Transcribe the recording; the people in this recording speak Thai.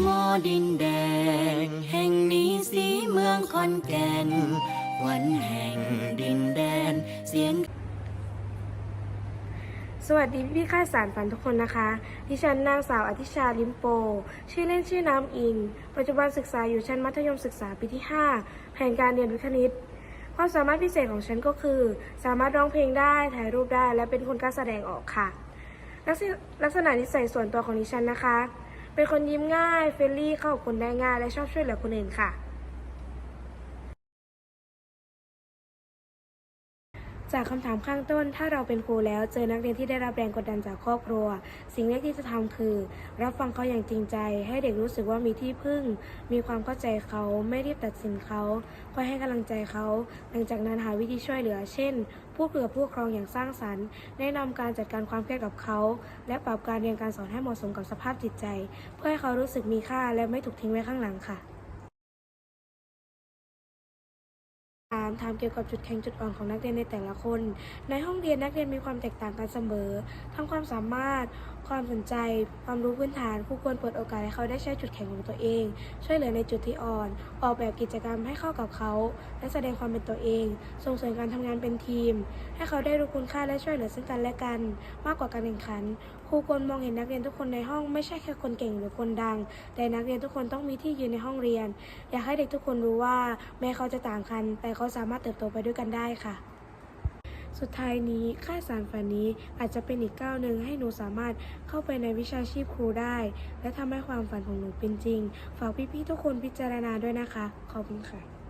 หมอดินแดง แห่งนี้สีเมืองคอนแก่นขวัญแห่งดินแดนเสียงสวัสดีพี่ค่ายสารฝันทุกคนนะคะ ดิฉันนางสาวอธิชาลิมโป ชื่อเล่นชื่อน้ำอิง ปัจจุบันศึกษาอยู่ชั้นมัธยมศึกษาปีที่ 5 แผนการเรียนวิทย์คณิต ความสามารถพิเศษของฉันก็คือ สามารถร้องเพลงได้ ถ่ายรูปได้ และเป็นคนกล้าแสดงออกค่ะ ลักษณะนิสัยส่วนตัวของดิฉันนะคะ เป็นคนยิ้มง่ายเฟรนลี่เข้ากับคนได้ง่าย และชอบช่วยเหลือคนอื่นค่ะ จากคำถามข้างต้น ถ้าเราเป็นครูแล้วเจอนักเรียนที่ได้รับแรงกดดันจากครอบครัว สิ่งแรกที่จะทำคือ รับฟังเขาอย่างจริงใจ ให้เด็กรู้สึกว่ามีที่พึ่ง มีความเข้าใจเขาไม่รีบตัดสินเขาคอยให้กำลังใจเขา หลังจากนั้นหาวิธีช่วยเหลือ เช่นพูดคุยกับผู้ปกครองอย่างสร้างสรรค์ แนะนำการจัดการความเครียดกับเขา และปรับการเรียนการสอนให้เหมาะสมกับสภาพจิตใจ เพื่อให้เขารู้สึกมีค่าและไม่ถูกทิ้งไว้ข้างหลังค่ะ ถามถามเกี่ยวกับจุดแข็งจุดอ่อนของนักเรียนในแต่ละคน ในห้องเรียนนักเรียนมีความแตกต่างกันเสมอ ทั้งความสามารถ ความสนใจ ความรู้พื้นฐานครูควรเปิดโอกาสให้เขาได้ใช้จุดแข็งของตัวเอง ช่วยเหลือในจุดที่อ่อน ออกแบบกิจกรรมให้เข้ากับเขา และแสดงความเป็นตัวเอง ส่งเสริมการทำงานเป็นทีม ให้เขาได้รู้คุณค่าและช่วยเหลือซึ่งกันและกัน มากกว่าการแข่งขัน ครูควรมองเห็นนักเรียนทุกคนในห้องไม่ใช่แค่คนเก่งหรือคนดัง แต่นักเรียนทุกคนต้องมีที่ยืนในห้องเรียน อยากให้เด็กทุกคนรู้ว่า แม้เขาจะต่างกันแต่เขาสามารถเติบโตไปด้วยกันได้ค่ะ สุดท้ายนี้ค่ายสารฝันนี้อาจจะเป็นอีกก้าวหนึ่งให้หนูสามารถเข้าไปในวิชาชีพครูได้ และทำให้ความฝันของหนูเป็นจริง ฝากพี่ๆทุกคนพิจารณาด้วยนะคะ ขอบคุณค่ะ